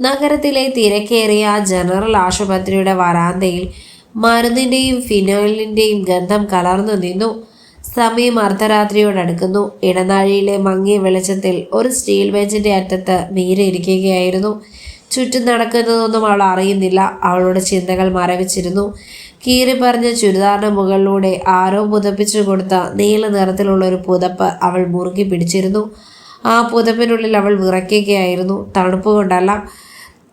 നഗരത്തിലെ തിരക്കേറിയ ജനറൽ ആശുപത്രിയുടെ വരാന്തയിൽ മരുന്നിന്റെയും ഫിനോയിലിന്റെയും ഗന്ധം കലർന്നു നിന്നു. സമയം അർദ്ധരാത്രിയോടടുക്കുന്നു. ഇടനാഴിയിലെ മങ്ങിയ വെളിച്ചത്തിൽ ഒരു സ്റ്റീൽ ബെഞ്ചിന്റെ അറ്റത്ത് മീര ഇരിക്കുകയായിരുന്നു. ചുറ്റും നടക്കുന്നതൊന്നും അവൾ അറിയുന്നില്ല. അവളുടെ ചിന്തകൾ മരവിച്ചിരുന്നു. കീറി പറഞ്ഞ ചുരിദാറിന് മുകളിലൂടെ ആരോ പുതപ്പിച്ചു കൊടുത്ത നീല നിറത്തിലുള്ള ഒരു പുതപ്പ് അവൾ മുറുകി പിടിച്ചിരുന്നു. ആ പുതപ്പിനുള്ളിൽ അവൾ വിറയ്ക്കുകയായിരുന്നു. തണുപ്പ് കൊണ്ടല്ല.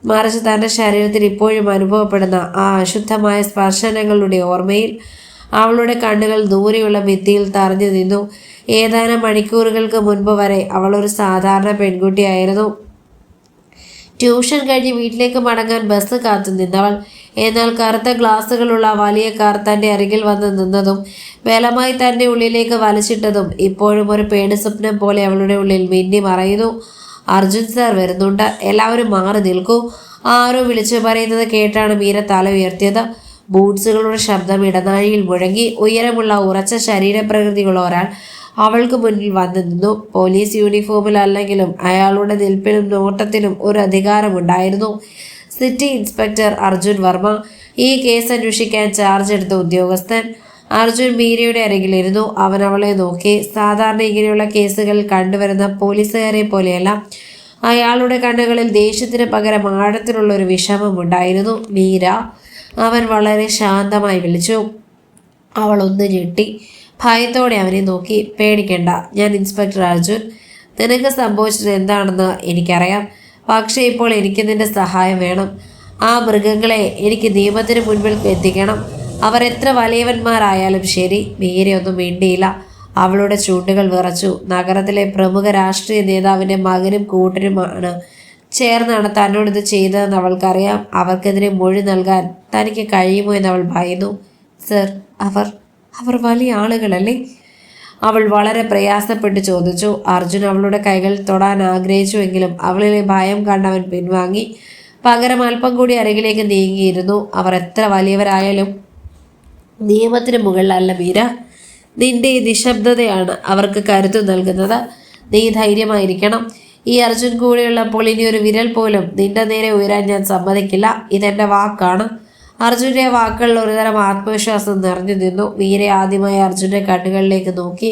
മറിച്ച് തന്റെ ശരീരത്തിൽ ഇപ്പോഴും അനുഭവപ്പെടുന്ന ആ അശുദ്ധമായ സ്പർശനങ്ങളുടെ ഓർമ്മയിൽ അവളുടെ കണ്ണുകൾ ദൂരെയുള്ള ഭിത്തിയിൽ തറഞ്ഞു നിന്നു. ഏതാനും മണിക്കൂറുകൾക്ക് മുൻപ് വരെ അവൾ ഒരു സാധാരണ പെൺകുട്ടിയായിരുന്നു. ട്യൂഷൻ കഴിഞ്ഞ് വീട്ടിലേക്ക് മടങ്ങാൻ ബസ് കാത്തു നിന്നവൾ എന്നാൽ കറുത്ത ഗ്ലാസ്സുകളുള്ള വലിയ കാർ തന്റെ അരികിൽ വന്ന് നിന്നതും ബലമായി തന്റെ ഉള്ളിലേക്ക് വലിച്ചിട്ടതും ഇപ്പോഴും ഒരു പേടി സ്വപ്നം പോലെ അവളുടെ ഉള്ളിൽ മിന്നി മറയുന്നു. അർജുൻ സാർ വരുന്നുണ്ട്. എല്ലാവരും മാറി നിൽക്കൂ. ആരോ വിളിച്ചു പറയുന്നത് കേട്ടാണ് മീര തല ഉയർത്തിയത്. ബൂട്ട്സുകളുടെ ശബ്ദം ഇടനാഴിയിൽ മുഴങ്ങി. ഉയരമുള്ള ഉറച്ച ശരീരപ്രകൃതിയുള്ള ഒരാൾ അവൾക്ക് മുന്നിൽ വന്നു നിന്നു. പോലീസ് യൂണിഫോമിൽ അല്ലെങ്കിലും അയാളുടെ നിൽപ്പിലും നോട്ടത്തിലും ഒരു അധികാരമുണ്ടായിരുന്നു. സിറ്റി ഇൻസ്പെക്ടർ അർജുൻ വർമ്മ ഈ കേസ് അന്വേഷിക്കാൻ ചാർജ് എടുത്ത ഉദ്യോഗസ്ഥൻ. അർജുൻ മീരയുടെ അരികിലിരുന്നു. അവൻ അവളെ നോക്കി. സാധാരണ ഇങ്ങനെയുള്ള കേസുകൾ കണ്ടുവരുന്ന പോലീസുകാരെ പോലെയല്ല. അയാളുടെ കണ്ണുകളിൽ ദേഷ്യത്തിന് പകരം ആഴത്തിലുള്ള ഒരു വിഷമമുണ്ടായിരുന്നു മീര അവൻ വളരെ ശാന്തമായി വിളിച്ചു. അവൾ ഒന്ന് ഞെട്ടി. ഭയത്തോടെ അവനെ നോക്കി. പേടിക്കണ്ട. ഞാൻ ഇൻസ്പെക്ടർ അർജുൻ. നിനക്ക് സംഭവിച്ചത് എന്താണെന്ന് എനിക്കറിയാം. പക്ഷേ ഇപ്പോൾ എനിക്ക് നിന്റെ സഹായം വേണം. ആ മൃഗങ്ങളെ എനിക്ക് നിയമത്തിന് മുൻപിൽ എത്തിക്കണം. അവർ എത്ര വലിയവന്മാരായാലും ശരി മീരയൊന്നും മിണ്ടിയില്ല. അവളുടെ ചൂണ്ടുകൾ വിറച്ചു. നഗരത്തിലെ പ്രമുഖ രാഷ്ട്രീയ നേതാവിന്റെ മകനും കൂട്ടരുമാണ് ചേർന്നാണ് തന്നോട് ഇത് ചെയ്തതെന്ന് അവൾക്കറിയാം. അവർക്കെതിരെ മൊഴി നൽകാൻ തനിക്ക് കഴിയുമോ എന്ന് അവൾ ഭയന്നു. സർ അവർ അവർ വലിയ ആളുകളല്ലേ? അവൾ വളരെ പ്രയാസപ്പെട്ട് ചോദിച്ചു അർജുൻ അവളുടെ കൈകൾ തൊടാൻ ആഗ്രഹിച്ചുവെങ്കിലും അവളിലെ ഭയം കണ്ടവൻ പിൻവാങ്ങി. പകരം അല്പം കൂടി അരകിലേക്ക് നീങ്ങിയിരുന്നു. അവർ എത്ര വലിയവരായാലും നിയമത്തിന് മുകളിലല്ല മീര. നിന്റെ ഈ നിശബ്ദതയാണ് അവർക്ക് കരുത്തു നൽകുന്നത്. നീ ധൈര്യമായിരിക്കണം. ഈ അർജുൻ കൂടെയുള്ളപ്പോൾ ഇനി ഒരു വിരൽ പോലും നിന്റെ നേരെ ഉയരാൻ ഞാൻ സമ്മതിക്കില്ല. ഇതെന്റെ വാക്കാണ്. അർജുന്റെ വാക്കുകളിൽ ഒരുതരം ആത്മവിശ്വാസം നിറഞ്ഞു നിന്നു. വീരെ ആദ്യമായി അർജുന്റെ കണ്ണുകളിലേക്ക് നോക്കി.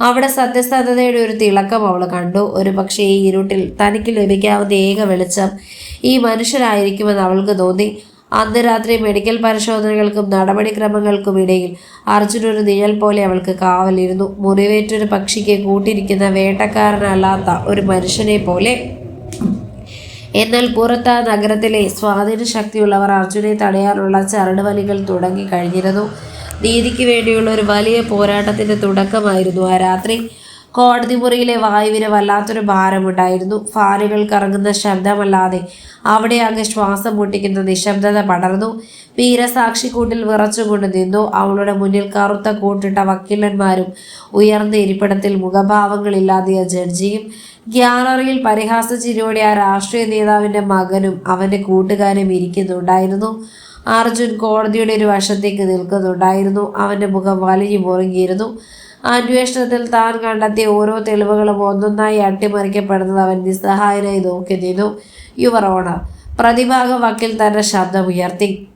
അവിടെ സത്യസന്ധതയുടെ ഒരു തിളക്കം അവൾ കണ്ടു. ഒരു പക്ഷേ ഈ ഇരുട്ടിൽ തനിക്ക് ലഭിക്കാവുന്ന ഏക വെളിച്ചം ഈ മനുഷ്യനായിരിക്കുമെന്ന് അവൾക്ക് തോന്നി. അന്ന് രാത്രി മെഡിക്കൽ പരിശോധനകൾക്കും നടപടിക്രമങ്ങൾക്കും ഇടയിൽ അർജുൻ ഒരു നിഴൽ പോലെ അവൾക്ക് കാവലിരുന്നു. മുറിവേറ്റൊരു പക്ഷിക്ക് കൂട്ടിരിക്കുന്ന വേട്ടക്കാരനല്ലാത്ത ഒരു മനുഷ്യനെ പോലെ എന്നാൽ പുറത്ത് നഗരത്തിലെ സ്വാധീന ശക്തിയുള്ളവർ അർജുനെ തടയാനുള്ള ചരടുവലികൾ തുടങ്ങി കഴിഞ്ഞിരുന്നു. നീതിക്ക് വേണ്ടിയുള്ള ഒരു വലിയ പോരാട്ടത്തിന്റെ തുടക്കമായിരുന്നു ആ രാത്രി. കോടതി മുറിയിലെ വായുവിന് വല്ലാത്തൊരു ഭാരമുണ്ടായിരുന്നു. ഫാനുകൾ കറങ്ങുന്ന ശബ്ദമല്ലാതെ അവിടെ അങ്ങ് ശ്വാസം മുട്ടിക്കുന്ന നിശബ്ദത പടർന്നു. വീരസാക്ഷിക്കൂട്ടിൽ വിറച്ചുകൊണ്ട് നിന്നു. അവളുടെ മുന്നിൽ കറുത്ത കൂട്ടിട്ട വക്കീലന്മാരും ഉയർന്ന ഇരിപ്പിടത്തിൽ മുഖഭാവങ്ങളില്ലാതെയ ജഡ്ജിയും ഗ്യാലറിയിൽ പരിഹാസ ചിരിയോടെ ആ രാഷ്ട്രീയ നേതാവിന്റെ മകനും അവന്റെ കൂട്ടുകാരും ഇരിക്കുന്നുണ്ടായിരുന്നു. അർജുൻ കോടതിയുടെ ഒരു വശത്തേക്ക് നിൽക്കുന്നുണ്ടായിരുന്നു. അവന്റെ മുഖം വലിഞ്ഞു മുറുങ്ങിയിരുന്നു അന്വേഷണത്തിൽ താൻ കണ്ടെത്തിയ ഓരോ തെളിവുകളും ഒന്നൊന്നായി അട്ടിമറിക്കപ്പെടുന്നത് അവൻ നിസ്സഹായനായി നോക്കി നിന്നു. യുവർ ഓണർ പ്രതിഭാഗ വക്കീൽ തന്റെ ശബ്ദം ഉയർത്തി.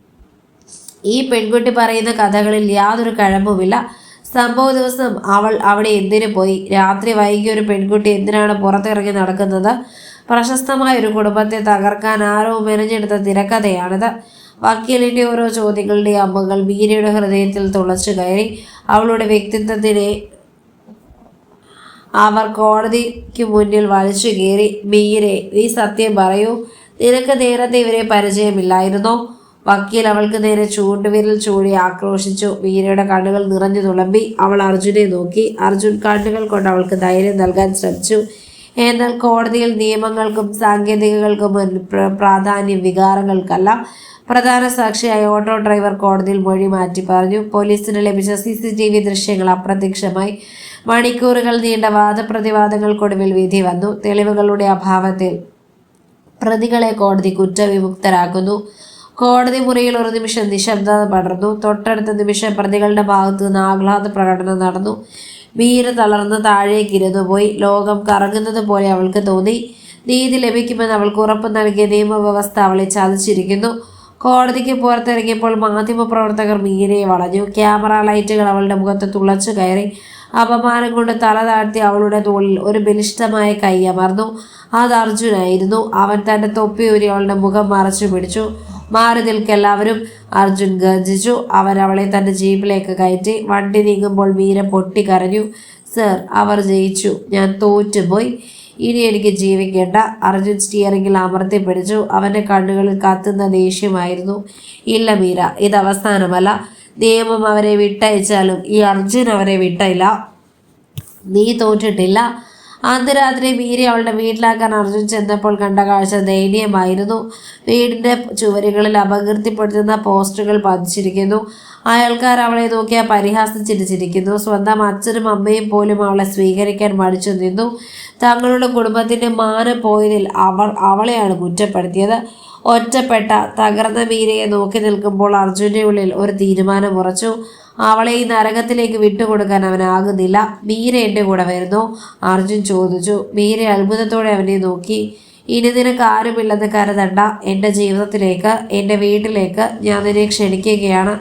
ഈ പെൺകുട്ടി പറയുന്ന കഥകളിൽ യാതൊരു കഴമ്പുമില്ല. സംഭവ ദിവസം അവൾ അവിടെ എന്തിനു പോയി? രാത്രി വൈകി ഒരു പെൺകുട്ടി എന്തിനാണ് പുറത്തിറങ്ങി നടക്കുന്നത്? പ്രശസ്തമായ ഒരു കുടുംബത്തെ തകർക്കാൻ ആരോ മെനഞ്ഞെടുത്ത തിരക്കഥയാണിത്. വക്കീലിന്റെ ഓരോ ചോദ്യങ്ങളുടെ അമ്മകൾ മീരയുടെ ഹൃദയത്തിൽ തുളച്ചു കയറി അവളുടെ വ്യക്തിത്വത്തിനെ അവർ കോടതിക്ക് മുന്നിൽ വലിച്ചു കയറി മീരെ നീ സത്യം പറയൂ നിനക്ക് നേരത്തെ ഇവരെ പരിചയമില്ലായിരുന്നോ? വക്കീൽ അവൾക്ക് നേരെ ചൂണ്ടുവിരൽ ചൂടി ആക്രോശിച്ചു. മീരയുടെ കണ്ണുകൾ നിറഞ്ഞു തുളമ്പി. അവൾ അർജുനെ നോക്കി. അർജുൻ കണ്ണുകൾ കൊണ്ട് അവൾക്ക് ധൈര്യം നൽകാൻ ശ്രമിച്ചു. എന്നാൽ കോടതിയിൽ നിയമങ്ങൾക്കും സാങ്കേതികങ്ങൾക്കും പ്രാധാന്യം വികാരങ്ങൾക്കല്ല. പ്രധാന സാക്ഷിയായ ഓട്ടോ ഡ്രൈവർ കോടതിയിൽ മൊഴി മാറ്റി പറഞ്ഞു. പോലീസിന് ലഭിച്ച സി സി ടി വി ദൃശ്യങ്ങൾ അപ്രത്യക്ഷമായി. മണിക്കൂറുകൾ നീണ്ട വാദപ്രതിവാദങ്ങൾക്കൊടുവിൽ വിധി വന്നു. തെളിവുകളുടെ അഭാവത്തിൽ പ്രതികളെ കോടതി കുറ്റവിമുക്തരാക്കുന്നു. കോടതി മുറിയിൽ ഒരു നിമിഷം നിശബ്ദത പടർന്നു. തൊട്ടടുത്ത നിമിഷം പ്രതികളുടെ ഭാഗത്തു നിന്ന് ആഹ്ലാദ പ്രകടനം നടന്നു. വീര് തളർന്ന് താഴേക്കിരുന്നു പോയി. ലോകം കറങ്ങുന്നത് പോലെ അവൾക്ക് തോന്നി. നീതി ലഭിക്കുമെന്ന് അവൾക്ക് ഉറപ്പ് നൽകിയ നിയമവ്യവസ്ഥ അവളെ ചതിച്ചിരിക്കുന്നു. കോടതിക്ക് പുറത്തിറങ്ങിയപ്പോൾ മാധ്യമപ്രവർത്തകർ മീനയെ വളഞ്ഞു. ക്യാമറ ലൈറ്റുകൾ അവളുടെ മുഖത്ത് തുളച്ചു കയറി. അപമാനം കൊണ്ട് തല താഴ്ത്തി അവളുടെ തോളിൽ ഒരു ബലിഷ്ടമായ കൈ അമർന്നു. അത് അർജുനായിരുന്നു. അവൻ തന്റെ തൊപ്പിയൂരി അവളുടെ മുഖം മറച്ചു പിടിച്ചു. മാറി നിൽക്കെല്ലാവരും അർജുൻ ഗർജിച്ചു. അവൻ അവളെ തന്റെ ജീപ്പിലേക്ക് കയറ്റി. വണ്ടി നീങ്ങുമ്പോൾ മീര പൊട്ടിക്കരഞ്ഞു സർ അവർ ജയിച്ചു. ഞാൻ തോറ്റുപോയി. ഇനി എനിക്ക് ജീവിക്കേണ്ട. അർജുൻ സ്റ്റിയറിംഗിൽ അമർത്തി പിടിച്ചു. അവന്റെ കണ്ണുകളിൽ കത്തുന്ന ദേഷ്യമായിരുന്നു. ഇല്ല മീര ഇത് അവസാനമല്ല. നിയമം അവരെ വിട്ടയച്ചാലും ഈ അർജുൻ അവരെ വിട്ടയില്ല. നീ തോറ്റിട്ടില്ല. അന്ന് രാത്രി മീരി അവളുടെ വീട്ടിലാക്കാൻ അർജുൻ ചെന്നപ്പോൾ കണ്ട കാഴ്ച ദയനീയമായിരുന്നു. വീടിന്റെ ചുവരുകളിൽ അപകീർത്തിപ്പെടുത്തുന്ന പോസ്റ്ററുകൾ പതിച്ചിരിക്കുന്നു. അയൽക്കാർ അവളെ നോക്കിയാൽ പരിഹാസം ചിരിച്ചിരിക്കുന്നു. സ്വന്തം അച്ഛനും അമ്മയും പോലും അവളെ സ്വീകരിക്കാൻ മടിച്ചു നിന്നു. തങ്ങളുടെ കുടുംബത്തിന്റെ മാനം പോയതിൽ അവൾ അവളെയാണ് കുറ്റപ്പെടുത്തിയത്. ഒറ്റപ്പെട്ട തകർന്ന മീരയെ നോക്കി നിൽക്കുമ്പോൾ അർജുന്റെ ഉള്ളിൽ ഒരു തീരുമാനം ഉറച്ചു. അവളെ ഈ നരകത്തിലേക്ക് വിട്ടുകൊടുക്കാൻ അവനാകുന്നില്ല മീര എന്റെ കൂടെ വരുന്നു. അർജുൻ ചോദിച്ചു. മീര അത്ഭുതത്തോടെ അവനെ നോക്കി. ഇനി നിനക്ക് ആരുമില്ലെന്ന് കരുതണ്ട. എന്റെ ജീവിതത്തിലേക്ക് എന്റെ വീട്ടിലേക്ക് ഞാൻ നിന്നെ ക്ഷണിക്കുകയാണ്.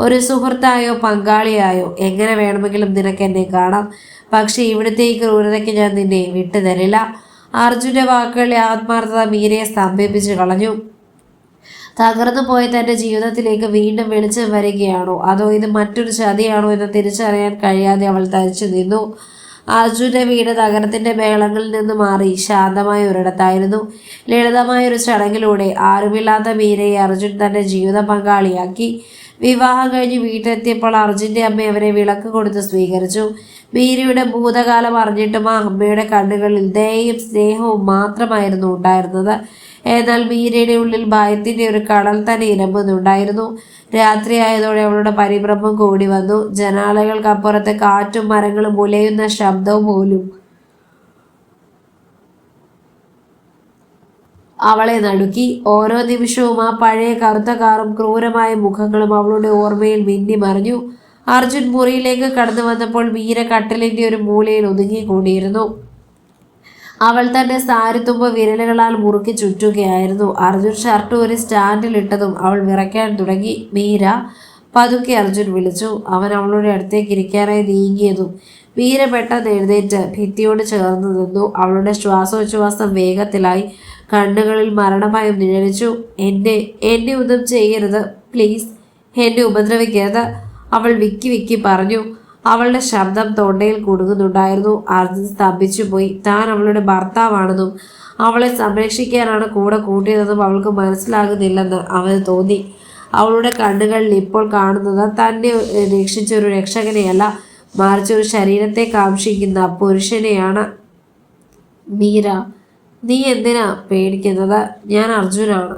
ഒരു സുഹൃത്തായോ പങ്കാളിയായോ എങ്ങനെ വേണമെങ്കിലും നിനക്ക് എന്നെ കാണാം. പക്ഷേ ഇവിടുത്തെ ഈ ക്രൂരതയ്ക്ക് ഞാൻ നിന്നെ വിട്ടുതരില്ല. അർജുന്റെ വാക്കുകളിലെ ആത്മാർത്ഥത മീരയെ സ്തംഭിപ്പിച്ച് കളഞ്ഞു. തകർന്നു പോയ തന്റെ ജീവിതത്തിലേക്ക് വീണ്ടും വെളിച്ചം വരികയാണോ? അതോ ഇത് മറ്റൊരു ചതിയാണോ എന്ന് തിരിച്ചറിയാൻ കഴിയാതെ അവൾ തരിച്ചു നിന്നു. അർജുന്റെ വീട് നഗരത്തിന്റെ മേളങ്ങളിൽ നിന്ന് മാറി ശാന്തമായ ഒരിടത്തായിരുന്നു. ലളിതമായ ഒരു ചടങ്ങിലൂടെ ആരുമില്ലാത്ത മീരയെ അർജുൻ തന്റെ ജീവിത പങ്കാളിയാക്കി. വിവാഹം കഴിഞ്ഞ് വീട്ടിലെത്തിയപ്പോൾ അർജുന്റെ അമ്മ അവരെ വിളക്ക് കൊടുത്ത് സ്വീകരിച്ചു. മീരയുടെ ഭൂതകാലം അറിഞ്ഞിട്ടും ആ അമ്മയുടെ കണ്ണുകളിൽ ദയയും സ്നേഹവും മാത്രമായിരുന്നു ഉണ്ടായിരുന്നത്. എന്നാൽ മീരയുടെ ഉള്ളിൽ ഭയത്തിന്റെ ഒരു കടൽ തന്നെ ഇരമ്പുന്നുണ്ടായിരുന്നു. രാത്രിയായതോടെ അവളുടെ പരിഭ്രമം കൂടി വന്നു. ജനാലകൾക്കപ്പുറത്തെ കാറ്റും മരങ്ങളും മുലയുന്ന ശബ്ദവും പോലും അവളെ നടുക്കി. ഓരോ നിമിഷവും ആ പഴയ കറുത്ത കാറും ക്രൂരമായ മുഖങ്ങളും അവളുടെ ഓർമ്മയിൽ മിന്നി മറിഞ്ഞു. അർജുൻ മുറിയിലേക്ക് കടന്നു വന്നപ്പോൾ മീര കട്ടിലിന്റെ ഒരു മൂലയിൽ ഒതുങ്ങിക്കൂടിയിരുന്നു. അവൾ തന്നെ സാരിത്തുമ്പ് വിരലുകളാൽ മുറുക്കി ചുറ്റുകയായിരുന്നു. അർജുൻ ഷർട്ട് ഒരു സ്റ്റാൻഡിലിട്ടതും അവൾ വിറയ്ക്കാൻ തുടങ്ങി. മീര പതുക്കെ അർജുൻ വിളിച്ചു. അവൻ അവളുടെ അടുത്തേക്ക് ഇരിക്കാനായി നീങ്ങിയതും മീര പെട്ടെന്ന് എഴുന്നേറ്റ് ഭിത്തിയോട് ചേർന്ന് നിന്നു. അവളുടെ ശ്വാസോച്ഛ്വാസം വേഗത്തിലായി. കണ്ണുകളിൽ മരണഭയം നിഴലിച്ചു. എന്നെ എന്നെ ഒന്നും ചെയ്യരുത്. പ്ലീസ് എന്നെ ഉപദ്രവിക്കരുത്. അവൾ വിക്കി വിക്കി പറഞ്ഞു. അവളുടെ ശബ്ദം തൊണ്ടയിൽ കുടുങ്ങുന്നുണ്ടായിരുന്നു. അർജുൻ സ്തംഭിച്ചു പോയി. താൻ അവളുടെ ഭർത്താവാണെന്നും അവളെ സംരക്ഷിക്കാനാണ് കൂടെ കൂട്ടിയതെന്നും അവൾക്ക് മനസ്സിലാകുന്നില്ലെന്ന് അവന് തോന്നി. അവളുടെ കണ്ണുകളിൽ ഇപ്പോൾ കാണുന്നത് തന്നെ രക്ഷിച്ച ഒരു രക്ഷകനെയല്ല മറിച്ച് ഒരു ശരീരത്തെ കാക്ഷിക്കുന്ന പുരുഷനെയാണ് മീര. നീ എന്തിനാ പേടിക്കുന്നത്? ഞാൻ അർജുനാണ്.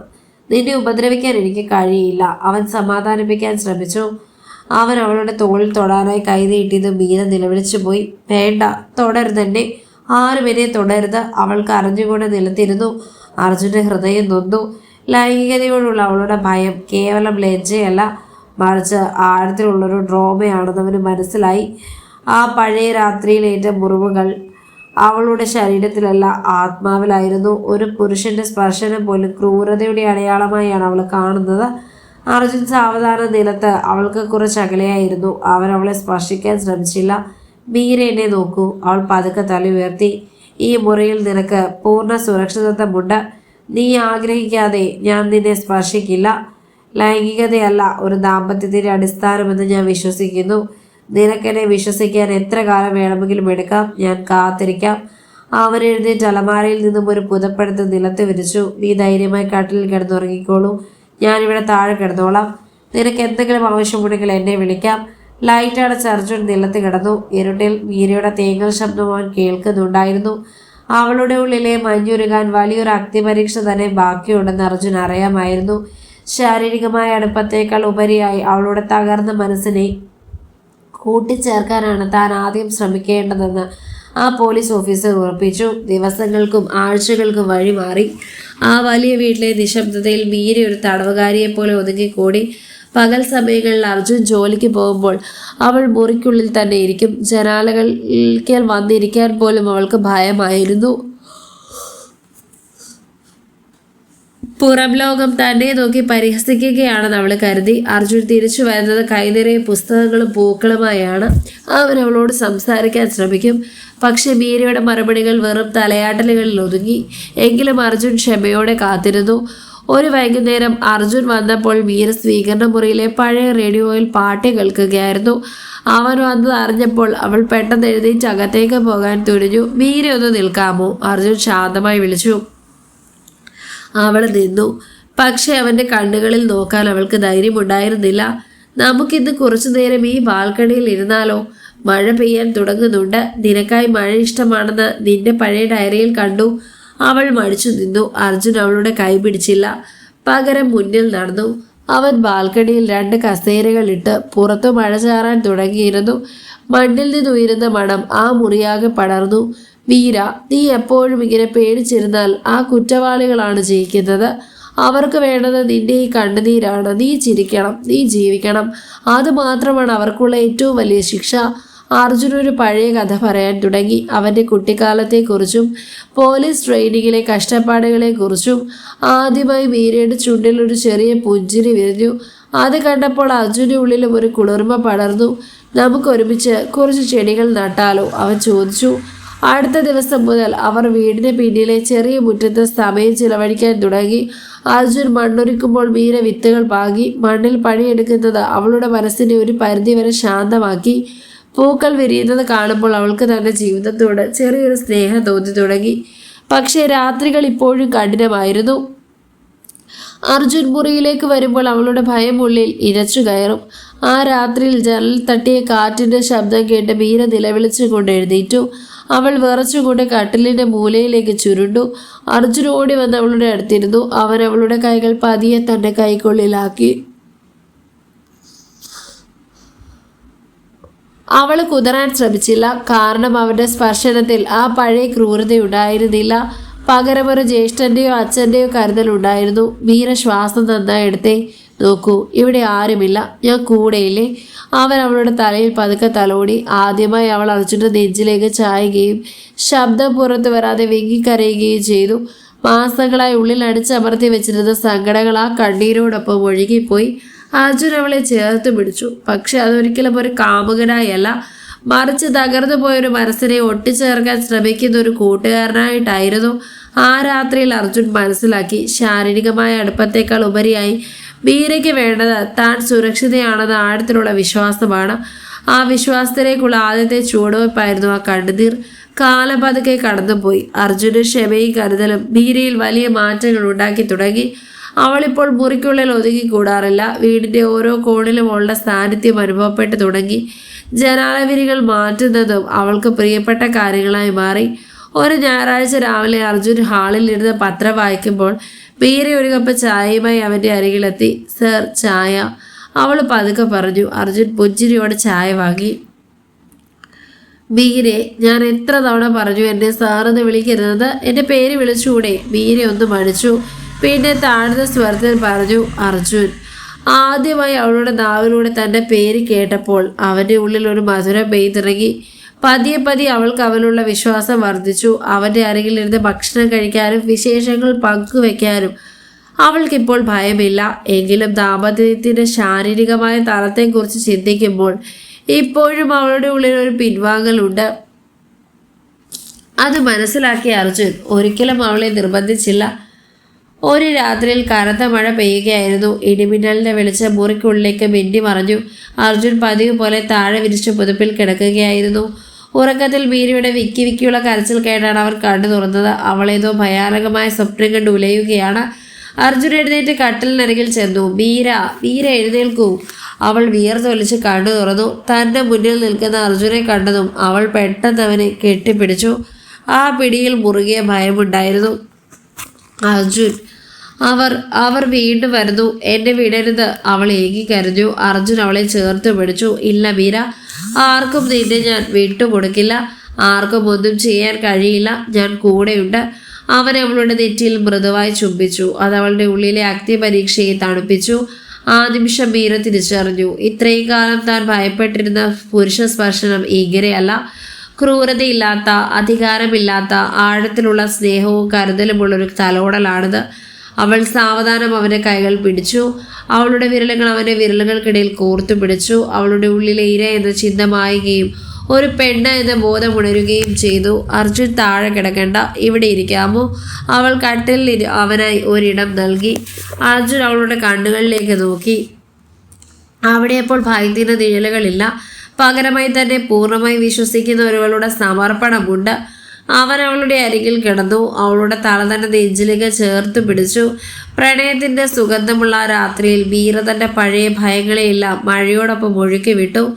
നിന്നെ ഉപദ്രവിക്കാൻ എനിക്ക് കഴിയില്ല. അവൻ സമാധാനിപ്പിക്കാൻ ശ്രമിച്ചു. അവൻ അവളുടെ തോളിൽ തൊടാനായി കൈ നീട്ടിയത് മീന നിലവിളിച്ചു പോയി. വേണ്ട തുടരുതെന്നെ ആരും എന്നെ തുടരുത്. അവൾക്ക് അറിഞ്ഞുകൊണ്ട് നിലത്തിരുന്നു. അർജുന്റെ ഹൃദയം നൊന്നു. ലൈംഗികതയോടുള്ള അവളുടെ ഭയം കേവലം ലജ്ജയല്ല. മറിച്ച് ആഴത്തിലുള്ളൊരു ഡ്രോമയാണെന്ന് അവന് മനസ്സിലായി. ആ പഴയ രാത്രിയിലേറ്റ മുറിവുകൾ അവളുടെ ശരീരത്തിലല്ല ആത്മാവിലായിരുന്നു. ഒരു പുരുഷന്റെ സ്പർശനം പോലും ക്രൂരതയുടെ അടയാളമായാണ് അവൾ കാണുന്നത്. അർജുൻ സാവധാന നിലത്ത് അവൾക്ക് കുറച്ച് അകലെയായിരുന്നു. അവൻ അവളെ സ്പർശിക്കാൻ ശ്രമിച്ചില്ല. മീര എന്നെ നോക്കൂ. അവൾ പതുക്കെ തല ഉയർത്തി. ഈ മുറിയിൽ നിനക്ക് പൂർണ സുരക്ഷിതത്വമുണ്ട്. നീ ആഗ്രഹിക്കാതെ ഞാൻ നിന്നെ സ്പർശിക്കില്ല. ലൈംഗികതയല്ല ഒരു ദാമ്പത്യത്തിന്റെ അടിസ്ഥാനമെന്ന് ഞാൻ വിശ്വസിക്കുന്നു. നിനക്കെന്നെ വിശ്വസിക്കാൻ എത്ര കാലം വേണമെങ്കിലും എടുക്കാം. ഞാൻ കാത്തിരിക്കാം. അവൻ എഴുന്നേറ്റ് അലമാരയിൽ നിന്നും ഒരു പുതപ്പെടുത്ത് നിലത്ത് വിരിച്ചു. നീ ധൈര്യമായി കട്ടിലിൽ കിടന്നുറങ്ങിക്കോളൂ. ഞാനിവിടെ താഴെ കിടന്നോളാം. നിനക്ക് എന്തെങ്കിലും ആവശ്യമുണ്ടെങ്കിൽ എന്നെ വിളിക്കാം. ലൈറ്റ് അടച്ച് അർജുൻ നിലത്ത് കിടന്നു. ഇരുട്ടിൽ മീരയുടെ തേങ്ങൽ ശബ്ദം അവൻ കേൾക്കുന്നുണ്ടായിരുന്നു. അവളുടെ ഉള്ളിലെ മഞ്ഞുരുകാൻ വലിയൊരു അഗ്നിപരീക്ഷ തന്നെ ബാക്കിയുണ്ടെന്ന് അർജുൻ അറിയാമായിരുന്നു. ശാരീരികമായ അടുപ്പത്തേക്കാൾ ഉപരിയായി അവളുടെ തകർന്ന മനസ്സിനെ കൂട്ടിച്ചേർക്കാനാണ് താൻ ആദ്യം ശ്രമിക്കേണ്ടതെന്ന് ആ പോലീസ് ഓഫീസർ ഉറപ്പിച്ചു. ദിവസങ്ങൾക്കും ആഴ്ചകൾക്കും വഴിമാറി ആ വലിയ വീട്ടിലെ നിശബ്ദതയിൽ മീരി ഒരു തടവുകാരിയെ പോലെ ഒതുങ്ങിക്കൂടി. പകൽ സമയങ്ങളിൽ അർജുൻ ജോലിക്ക് പോകുമ്പോൾ അവൾ മുറിക്കുള്ളിൽ തന്നെ ഇരിക്കും. ജനാലകളിൽ വന്നിരിക്കാൻ പോലും അവൾക്ക് ഭയമായിരുന്നു. പുറം ലോകം തന്നെ നോക്കി പരിഹസിക്കുകയാണ് നമ്മൾ കരുതി. അർജുൻ തിരിച്ചു വരുന്നത് കൈനിറയെ പുസ്തകങ്ങളും പൂക്കളുമായാണ്. അവൻ അവളോട് സംസാരിക്കാൻ ശ്രമിക്കും. പക്ഷെ മീരയുടെ മറുപടികൾ വെറും തലയാട്ടലുകളിൽ ഒതുങ്ങി. എങ്കിലും അർജുൻ ക്ഷമയോടെ കാത്തിരുന്നു. ഒരു വൈകുന്നേരം അർജുൻ വന്നപ്പോൾ മീര സ്വീകരണ മുറിയിലെ പഴയ റേഡിയോയിൽ പാട്ട് കേൾക്കുകയായിരുന്നു. അവൻ വന്നത് അറിഞ്ഞപ്പോൾ അവൾ പെട്ടെന്ന് എഴുതി ചകത്തേക്ക് പോകാൻ തുനിഞ്ഞു. മീര ഒന്ന് നിൽക്കാമോ? അർജുൻ ശാന്തമായി വിളിച്ചു. അവൾ നിന്നു. പക്ഷെ അവന്റെ കണ്ണുകളിൽ നോക്കാൻ അവൾക്ക് ധൈര്യമുണ്ടായിരുന്നില്ല. നമുക്കിന്ന് കുറച്ചു നേരം ഈ ബാൽക്കണിയിൽ ഇരുന്നാലോ? മഴ പെയ്യാൻ തുടങ്ങുന്നുണ്ട്. നിനക്കായി മഴ ഇഷ്ടമാണെന്ന് നിന്റെ പഴയ ഡയറിയിൽ കണ്ടു. അവൾ മടിച്ചു നിന്നു. അർജുൻ അവളുടെ കൈ പിടിച്ചില്ല. പകരം മുന്നിൽ നടന്നു. അവൻ ബാൽക്കണിയിൽ രണ്ട് കസേരകൾ ഇട്ട് പുറത്ത് മഴ ചാറാൻ തുടങ്ങിയിരുന്നു. മണ്ണിൽ നിന്ന് ഉയരുന്ന മണം ആ മുറിയാകെ പടർന്നു. വീര നീ എപ്പോഴും ഇങ്ങനെ പേടിച്ചിരുന്നാൽ ആ കുറ്റവാളികളാണ് ജയിക്കുന്നത്. അവർക്ക് വേണ്ടത് നിന്റെ ഈ കണ്ണുനീരാണ്. നീ ചിരിക്കണം നീ ജീവിക്കണം. അത് മാത്രമാണ് അവർക്കുള്ള ഏറ്റവും വലിയ ശിക്ഷ. അർജുൻ ഒരു പഴയ കഥ പറയാൻ തുടങ്ങി. അവന്റെ കുട്ടിക്കാലത്തെക്കുറിച്ചും പോലീസ് ട്രെയിനിങ്ങിലെ കഷ്ടപ്പാടുകളെക്കുറിച്ചും ആദ്യമായി വീരയുടെ ചുണ്ടിൽ ഒരു ചെറിയ പുഞ്ചിരി വിരിഞ്ഞു. അത് കണ്ടപ്പോൾ അർജുന്റെ ഉള്ളിലും ഒരു കുളിർമ പടർന്നു. നമുക്കൊരുമിച്ച് കുറച്ച് ചെടികൾ നട്ടാലോ? അവൻ ചോദിച്ചു. അടുത്ത ദിവസം മുതൽ അവർ വീടിന് പിന്നിലെ ചെറിയ മുറ്റത്ത് സമയം ചിലവഴിക്കാൻ തുടങ്ങി. അർജുൻ മണ്ണൊരുക്കുമ്പോൾ മീര വിത്തുകൾ പാകി മണ്ണിൽ പണിയെടുക്കുന്നത് അവളുടെ മനസ്സിനെ ഒരു പരിധിവരെ ശാന്തമാക്കി. പൂക്കൾ വിരിയുന്നത് കാണുമ്പോൾ അവൾക്ക് തന്റെ ജീവിതത്തോട് ചെറിയൊരു സ്നേഹം തോന്നി തുടങ്ങി. പക്ഷേ രാത്രികൾ ഇപ്പോഴും കഠിനമായിരുന്നു. അർജുൻ മുറിയിലേക്ക് വരുമ്പോൾ അവളുടെ ഭയം ഉള്ളിൽ ഇരച്ചു കയറും. ആ രാത്രിയിൽ ജനൽ തട്ടിയ കാറ്റിന്റെ ശബ്ദം കേട്ട് മീര നിലവിളിച്ചുകൊണ്ട് എഴുന്നേറ്റു. അവൾ വിറച്ചുകൊണ്ട് കട്ടിലിന്റെ മൂലയിലേക്ക് ചുരുണ്ടു. അർജുൻ ഓടി വന്ന് അവളുടെ അടുത്തിരുന്നു. അവൻ അവളുടെ കൈകൾ പതിയെ തന്റെ കൈക്കുള്ളിലാക്കി. അവൾ കുതിരാൻ ശ്രമിച്ചില്ല. കാരണം അവന്റെ സ്പർശനത്തിൽ ആ പഴയ ക്രൂരതയുണ്ടായിരുന്നില്ല. പകരം ഒരു അച്ഛന്റെയോ കരുതലുണ്ടായിരുന്നു. മീര ശ്വാസം നന്നായി എടുത്തേ നോക്കൂ ഇവിടെ ആരുമില്ല. ഞാൻ കൂടെയില്ലേ? അവൻ അവളുടെ തലയിൽ പതുക്കെ തലോടി. ആദ്യമായി അവൾ അർജുന്റെ നെഞ്ചിലേക്ക് ചായുകയും ശബ്ദം പുറത്തു വരാതെ വെങ്ങിക്കരയുകയും ചെയ്തു. മാസങ്ങളായി ഉള്ളിൽ അടിച്ചമർത്തി വെച്ചിരുന്ന സങ്കടങ്ങൾ ആ കണ്ണീരോടൊപ്പം ഒഴുകിപ്പോയി. അർജുൻ അവളെ ചേർത്ത് പിടിച്ചു. പക്ഷെ അതൊരിക്കലും ഒരു കാമുകനായല്ല. മറിച്ച് തകർന്നു പോയൊരു മനസ്സിനെ ഒട്ടിച്ചേർക്കാൻ ശ്രമിക്കുന്ന ഒരു കൂട്ടുകാരനായിട്ടായിരുന്നു ആ രാത്രിയിൽ അർജുൻ മനസ്സിലാക്കി. ശാരീരികമായ അടുപ്പത്തേക്കാൾ ഉപരിയായി മീരയ്ക്ക് വേണ്ടത് താൻ സുരക്ഷിതയാണെന്ന ആഴത്തിലുള്ള വിശ്വാസമാണ്. ആ വിശ്വാസത്തിലേക്കുള്ള ആദ്യത്തെ ചുവടുവയ്പ്പായിരുന്നു ആ കണ്ണുനീർ. കാലം പതുക്കെ കടന്നുപോയി. അർജുന് ക്ഷമയും കരുതലും മീരയിൽ വലിയ മാറ്റങ്ങൾ ഉണ്ടാക്കി തുടങ്ങി. അവളിപ്പോൾ മുറിക്കുള്ളിൽ ഒതുങ്ങിക്കൂടാറില്ല വീടിന്റെ ഓരോ കോണിലും അവളുടെ സാന്നിധ്യം അനുഭവപ്പെട്ടു തുടങ്ങി. ജനാലവിരികൾ മാറ്റുന്നതും അവൾക്ക് പ്രിയപ്പെട്ട കാര്യങ്ങളായി മാറി. ഒരു ഞായറാഴ്ച രാവിലെ അർജുൻ ഹാളിൽ ഇരുന്ന് പത്രം വായിക്കുമ്പോൾ മീര ഒരു കപ്പ് ചായയുമായി അവന്റെ അരികിലെത്തി. സർ ചായ. അവൾ പതുക്കെ പറഞ്ഞു. അർജുൻ പുഞ്ചിരിയോട് ചായ വാങ്ങി. മീരെ ഞാൻ എത്ര തവണ പറഞ്ഞു എന്നെ സാറെന്ന് വിളിക്കരുത്. എന്റെ പേര് വിളിച്ചുകൂടെ? മീര ഒന്ന് മടിച്ചു. പിന്നെ താഴ്ന്ന സ്വരത്തിൽ പറഞ്ഞു അർജുൻ. ആദ്യമായി അവളുടെ നാവിലൂടെ തന്റെ പേര് കേട്ടപ്പോൾ അവന്റെ ഉള്ളിൽ ഒരു മധുരം പെയ്തിറങ്ങി. പതിയെ പതിയെ അവൾക്ക് അവനുള്ള വിശ്വാസം വർദ്ധിച്ചു. അവന്റെ അരികിലിരുന്ന് ഭക്ഷണം കഴിക്കാനും വിശേഷങ്ങൾ പങ്കുവെക്കാനും അവൾക്കിപ്പോൾ ഭയമില്ല. എങ്കിലും ദാമ്പത്യത്തിന്റെ ശാരീരികമായ തലത്തെക്കുറിച്ച് ചിന്തിക്കുമ്പോൾ ഇപ്പോഴും അവളുടെ ഉള്ളിൽ ഒരു പിൻവാങ്ങലുണ്ട്. അത് മനസ്സിലാക്കി അർജുൻ ഒരിക്കലും അവളെ നിർബന്ധിച്ചില്ല. ഒരു രാത്രിയിൽ കനത്ത മഴ പെയ്യുകയായിരുന്നു. ഇടിമിന്നലിന്റെ വെളിച്ചം മുറിക്കുള്ളിലേക്ക് മിന്നി മറഞ്ഞു അർജുൻ പതിവ് പോലെ താഴെ വിരിച്ച പുതുപ്പിൽ കിടക്കുകയായിരുന്നു. ഉറക്കത്തിൽ മീരയുടെ വിക്കി വിക്കിയുള്ള കരച്ചിൽ കേട്ടാണ് അവർ കണ്ണു തുറന്നത്. അവളേതോ ഭയാനകമായ സ്വപ്നം കണ്ട് ഉലയുകയാണ്. അർജുൻ എഴുന്നേറ്റ് കട്ടിലിനരികിൽ ചെന്നു. വീര വീര എഴുന്നേൽക്കൂ. അവൾ വിയർത്തൊലിച്ച് കണ്ണു തുറന്നു. തന്റെ മുന്നിൽ നിൽക്കുന്ന അർജുനെ കണ്ടതും അവൾ പെട്ടെന്ന് അവനെ കെട്ടിപ്പിടിച്ചു. ആ പിടിയിൽ മുറുകിയ ഭയമുണ്ടായിരുന്നു. അർജുൻ അവർ അവർ വീണ്ടും വരുന്നു. എന്നെ വിടരുത്. അവൾ ഏകി കരഞ്ഞു. അർജുൻ അവളെ ചേർത്ത് പിടിച്ചു. ഇല്ല മീര ആർക്കും നിന്നെ ഞാൻ വിട്ടുകൊടുക്കില്ല. ആർക്കും ഒന്നും ചെയ്യാൻ കഴിയില്ല. ഞാൻ കൂടെയുണ്ട്. അവൻ അവളുടെ നെറ്റിയിൽ മൃദുവായി ചുംബിച്ചു. അത് അവളുടെ ഉള്ളിലെ അഗ്നി പരീക്ഷയെ തണുപ്പിച്ചു. ആ നിമിഷം മീര തിരിച്ചറിഞ്ഞു. ഇത്രയും കാലം താൻ ഭയപ്പെട്ടിരുന്ന പുരുഷ സ്പർശനം ഇങ്ങനെയല്ല. ക്രൂരതയില്ലാത്ത അധികാരമില്ലാത്ത ആഴത്തിലുള്ള സ്നേഹവും കരുതലുമുള്ളൊരു തലോടലാണിത്. അവൾ സാവധാനം അവന്റെ കൈകൾ പിടിച്ചു. അവളുടെ വിരലുകൾ അവന്റെ വിരലുകൾക്കിടയിൽ കോർത്തു പിടിച്ചു. അവളുടെ ഉള്ളിലെ ഇര എന്ന ചിന്ത മായുകയും ഒരു പെണ്ണ് എന്ന ബോധം ഉണരുകയും ചെയ്തു. അർജുൻ താഴെ കിടക്കണ്ട ഇവിടെ ഇരിക്കാമോ? അവൾ കട്ടിലിൽ അവനായി ഒരിടം നൽകി. അർജുൻ അവളുടെ കണ്ണുകളിലേക്ക് നോക്കി. അവിടെ അപ്പോൾ ഭയത്തിന് നിഴലുകളില്ല. പകരമായി തന്നെ പൂർണമായി വിശ്വസിക്കുന്ന ഒരുവളുടെ സമർപ്പണമുണ്ട്. അവൻ അവളുടെ അരികിൽ കിടന്നു. അവളുടെ തല തന്നെ നെഞ്ചിലേക്ക് ചേർത്ത് പിടിച്ചു. പ്രണയത്തിന്റെ സുഗന്ധമുള്ള രാത്രിയിൽ മീര തന്റെ പഴയ ഭയങ്ങളെയെല്ലാം മഴയോടൊപ്പം ഒഴുക്കി വിട്ടു.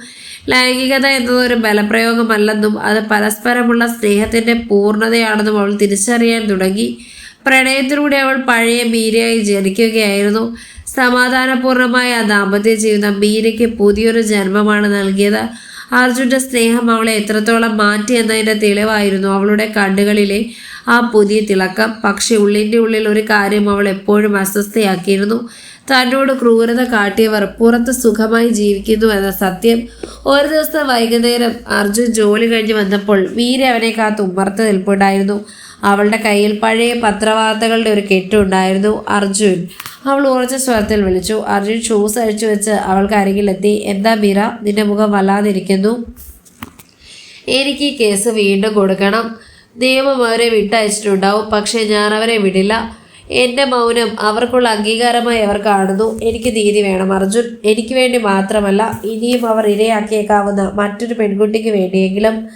ലൈംഗികത എന്നത് ഒരു ബലപ്രയോഗമല്ലെന്നും അത് പരസ്പരമുള്ള സ്നേഹത്തിന്റെ പൂർണതയാണെന്നും അവൾ തിരിച്ചറിയാൻ തുടങ്ങി. പ്രണയത്തിലൂടെ അവൾ പഴയ മീരയായി ജനിക്കുകയായിരുന്നു. സമാധാനപൂർണമായ ആ ദാമ്പത്യ ജീവിതം മീരയ്ക്ക് പുതിയൊരു ജന്മമാണ് നൽകിയത്. അർജുന്റെ സ്നേഹം അവളെ എത്രത്തോളം മാറ്റി എന്നതിന്റെ തെളിവായിരുന്നു അവളുടെ കണ്ണുകളിലെ ആ പുതിയ തിളക്കം. പക്ഷെ ഉള്ളിന്റെ ഉള്ളിൽ ഒരു കാര്യം അവൾ എപ്പോഴും അസ്വസ്ഥയാക്കിയിരുന്നു. തന്നോട് ക്രൂരത കാട്ടിയവർ പുറത്ത് സുഖമായി ജീവിക്കുന്നു എന്ന സത്യം. ഒരു ദിവസം വൈകുന്നേരം അർജുൻ ജോലി കഴിഞ്ഞ് വന്നപ്പോൾ വീര അവനെ കാത്ത് ഉമ്മർത്ത് നിൽപ്പുണ്ടായിരുന്നു. അവളുടെ കയ്യിൽ പഴയ പത്രവാർത്തകളുടെ ഒരു കെട്ടുണ്ടായിരുന്നു അർജുൻ അവൾ ഉറച്ച സ്വരത്തിൽ വിളിച്ചു. അർജുൻ ഷൂസ് അഴിച്ചു വെച്ച് അവൾക്ക് അരികിലെത്തി. എന്താ മീര? നിന്റെ മുഖം വല്ലാതിരിക്കുന്നു. എനിക്ക് ഈ കേസ് വീണ്ടും കൊടുക്കണം. നിയമം അവരെ വിട്ടയച്ചിട്ടുണ്ടാവും. പക്ഷേ ഞാൻ അവരെ വിടില്ല. എന്റെ മൗനം അവർക്കുള്ള അംഗീകാരമായി അവർ കാണുന്നു. എനിക്ക് നീതി വേണം അർജുൻ. എനിക്ക് വേണ്ടി മാത്രമല്ല ഇനിയും അവർ ഇരയാക്കിയേക്കാവുന്ന മറ്റൊരു പെൺകുട്ടിക്ക് വേണ്ടിയെങ്കിലും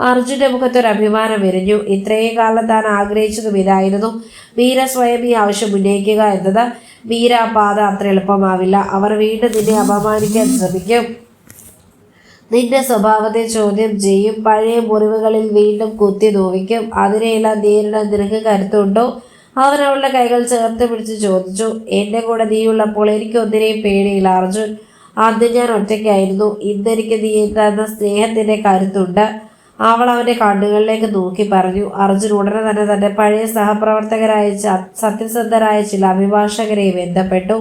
അർജുന്റെ മുഖത്തൊരു അഭിമാനം വിരിഞ്ഞു ഇത്രയും കാലം താൻ ആഗ്രഹിച്ചതും ഇതായിരുന്നു. വീര സ്വയം ഈ ആവശ്യം ഉന്നയിക്കുക എന്നത് വീര പാത അത്ര എളുപ്പമാവില്ല. അവർ വീണ്ടും നിന്നെ അപമാനിക്കാൻ ശ്രമിക്കും. നിന്റെ സ്വഭാവത്തെ ചോദ്യം ചെയ്യും. പഴയ മുറിവുകളിൽ വീണ്ടും കുത്തി നോവിക്കും. അതിനെയെല്ലാം നേരിടാൻ നിനക്ക് കരുത്തുണ്ടോ? അവൻ അവളുടെ കൈകൾ ചേർത്ത് പിടിച്ച് ചോദിച്ചു. എന്റെ കൂടെ നീയുള്ളപ്പോൾ എനിക്ക് ഒന്നിനെയും പേടിയില്ല അർജുൻ. അന്ന് ഞാൻ ഒറ്റയ്ക്കായിരുന്നു. ഇന്നെനിക്ക് നീ തന്ന സ്നേഹത്തിന്റെ കരുത്തുണ്ട്. അവൾ അവന്റെ കണ്ണുകളിലേക്ക് നോക്കി പറഞ്ഞു അർജുൻ ഉടനെ തന്നെ തന്റെ പഴയ സഹപ്രവർത്തകരായ സത്യസന്ധരായ ചില അഭിഭാഷകരെ ബന്ധപ്പെട്ടു.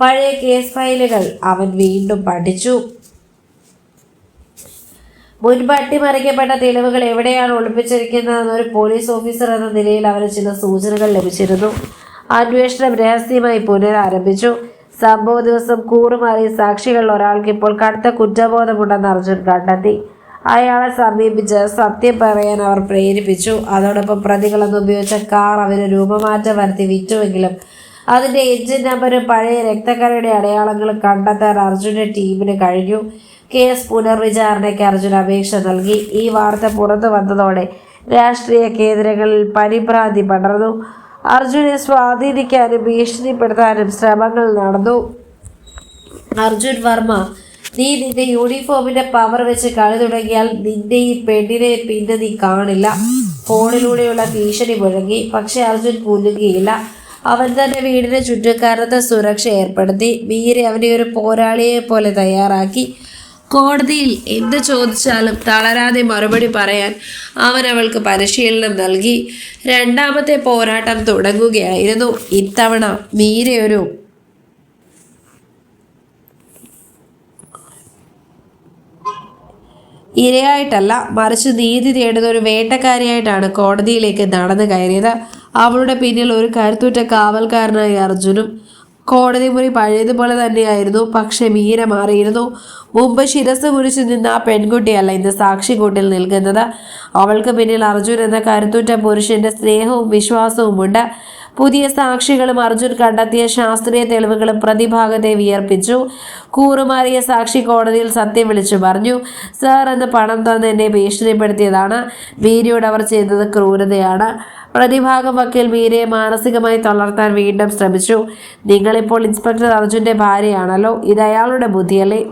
പഴയ കേസ് ഫയലുകൾ അവൻ വീണ്ടും പഠിച്ചു. മുൻപ് അട്ടിമറിക്കപ്പെട്ട തെളിവുകൾ എവിടെയാണ് ഒളിപ്പിച്ചിരിക്കുന്നതെന്ന് ഒരു പോലീസ് ഓഫീസർ എന്ന നിലയിൽ അവന് ചില സൂചനകൾ ലഭിച്ചിരുന്നു. അന്വേഷണം രഹസ്യമായി പുനരാരംഭിച്ചു. സംഭവ ദിവസം കൂറുമാറിയ സാക്ഷികളിൽ ഒരാൾക്ക് ഇപ്പോൾ കടുത്ത കുറ്റബോധമുണ്ടെന്ന് അർജുൻ കണ്ടെത്തി. അയാളെ സമീപിച്ച് സത്യം പറയാൻ അവർ പ്രേരിപ്പിച്ചു. അതോടൊപ്പം പ്രതികളെന്ന് ഉപയോഗിച്ച കാർ അവന് രൂപമാറ്റം വരുത്തി വിറ്റുവെങ്കിലും അതിന്റെ എഞ്ചിൻ നമ്പരും പഴയ രക്തക്കരയുടെ അടയാളങ്ങളും കണ്ടെത്താൻ അർജുന്റെ ടീമിന് കഴിഞ്ഞു. കേസ് പുനർവിചാരണയ്ക്ക് അർജുൻ അപേക്ഷ നൽകി. ഈ വാർത്ത പുറത്തു വന്നതോടെ രാഷ്ട്രീയ കേന്ദ്രങ്ങളിൽ പരിഭ്രാന്തി പടർന്നു. അർജുനെ സ്വാധീനിക്കാനും ഭീഷണിപ്പെടുത്താനും ശ്രമങ്ങൾ നടന്നു. അർജുൻ വർമ്മ നീ നിന്റെ യൂണിഫോമിന്റെ പവർ വെച്ച് കളി തുടങ്ങിയാൽ നിന്റെ ഈ പെണ്ണിനെ പിന്നെ നീ കാണില്ല. ഫോണിലൂടെയുള്ള ഭീഷണി മുഴങ്ങി. പക്ഷെ അർജുൻ പുലുകിയില്ല അവൻ തന്റെ വീടിന് ചുറ്റുകാരത്ത് സുരക്ഷ ഏർപ്പെടുത്തി. മീരെ അവനെ ഒരു പോരാളിയെ പോലെ തയ്യാറാക്കി. കോടതിയിൽ എന്ത് ചോദിച്ചാലും തളരാതെ മറുപടി പറയാൻ അവൻ അവൾക്ക് പരിശീലനം നൽകി. രണ്ടാമത്തെ പോരാട്ടം തുടങ്ങുകയായിരുന്നു. ഇത്തവണ മീര ഇരയായിട്ടല്ല മറിച്ച് നീതി തേടുന്ന ഒരു വേട്ടക്കാരിയായിട്ടാണ് കോടതിയിലേക്ക് നടന്നു കയറിയത്. അവളുടെ പിന്നിൽ ഒരു കരുത്തുറ്റ കാവൽക്കാരനായ അർജുനും കോടതി മുറി പഴയതുപോലെ തന്നെയായിരുന്നു പക്ഷെ മീര മാറിയിരുന്നു. മുമ്പ് ശിരസ് കുരിച്ചു നിന്ന ആ പെൺകുട്ടിയല്ല ഇന്ന് സാക്ഷിക്കൂട്ടിൽ നിൽക്കുന്നത്. അവൾക്ക് പിന്നിൽ അർജുൻ എന്ന കരുത്തുറ്റ പുരുഷന്റെ സ്നേഹവും വിശ്വാസവുമുണ്ട്. പുതിയ സാക്ഷികളും അർജുൻ കണ്ടെത്തിയ ശാസ്ത്രീയ തെളിവുകളും പ്രതിഭാഗത്തെ വിയർപ്പിച്ചു. കൂറുമാറിയ സാക്ഷി കോടതിയിൽ സത്യം വിളിച്ചു പറഞ്ഞു. സാർ എന്ന് പണം തന്ന് എന്നെ ഭീഷണിപ്പെടുത്തിയതാണ്. വീരയോട് അവർ ചെയ്തത് ക്രൂരതയാണ്. പ്രതിഭാഗം വക്കീൽ മീരയെ മാനസികമായി തളർത്താൻ വീണ്ടും ശ്രമിച്ചു. നിങ്ങളിപ്പോൾ ഇൻസ്പെക്ടർ അർജുന്റെ ഭാര്യയാണല്ലോ. ഇത് അയാളുടെ ബുദ്ധിയല്ലേ?